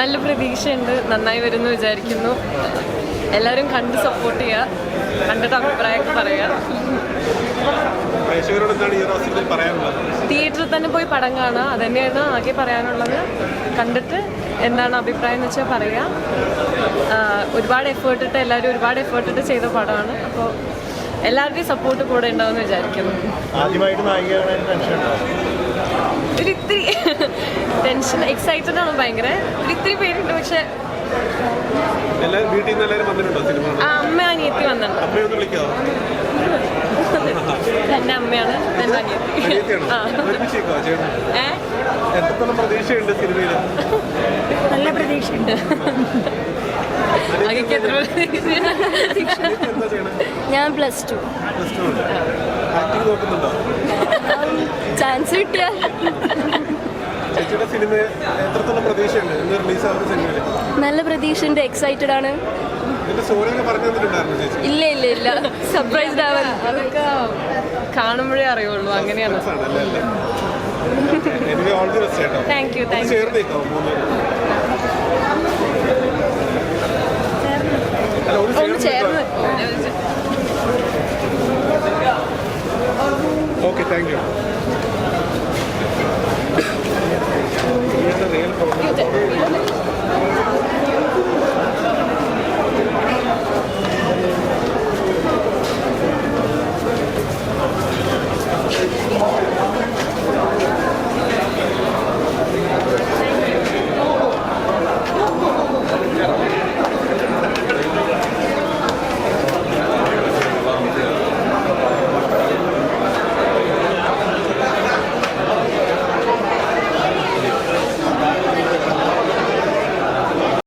നല്ല പ്രതീക്ഷയുണ്ട്. നന്നായി വരുന്നു വിചാരിക്കുന്നു. എല്ലാവരും കണ്ട് സപ്പോർട്ട് ചെയ്യുക. കണ്ടിട്ട് അഭിപ്രായമൊക്കെ പറയുക. തിയേറ്ററിൽ തന്നെ പോയി പടം കാണുക. അത് തന്നെയാണ് ആകെ പറയാനുള്ളത്. കണ്ടിട്ട് എന്താണ് അഭിപ്രായം എന്ന് വെച്ചാൽ പറയുക ഒരുപാട് എഫേർട്ട് ഇട്ട് എല്ലാവരും ഒരുപാട് എഫേർട്ട് ഇട്ട് ചെയ്ത പടമാണ്. അപ്പോൾ എല്ലാവരുടെയും സപ്പോർട്ട് കൂടെ ഉണ്ടാവുമെന്ന് വിചാരിക്കുന്നു. ഒരു ഇത്തിരി ടെൻഷൻ എക്സൈറ്റഡ് ആണ് ഭയങ്കര. ഒരു ഇത്തിരി പേരുണ്ട് പക്ഷെ അമ്മ അനിയത്തി വന്നിട്ടുണ്ട്. എന്റെ അമ്മയാണ് എന്റെ അനിയത്തി. നല്ല ആ ഞാൻ പ്ലസ് ടു ചാൻസ് കിട്ടിയ. ചേച്ചിയുടെ സിനിമ എത്രത്തോളം പ്രതീക്ഷയുണ്ട്? ഇന്ന് റിലീസാവുന്ന സിനിമയിൽ നല്ല പ്രതീക്ഷയുണ്ട് എക്സൈറ്റഡ് ആണ്. ഇല്ല ഇല്ല ഇല്ല. സർപ്രൈസ്ഡ് ആവാൻ. അതൊക്കെ കാണുമ്പോഴേ അറിയുള്ളൂ അങ്ങനെയാണ്. താങ്ക് യു താങ്ക് യു ചേർന്ന് ഓക്കെ താങ്ക് യു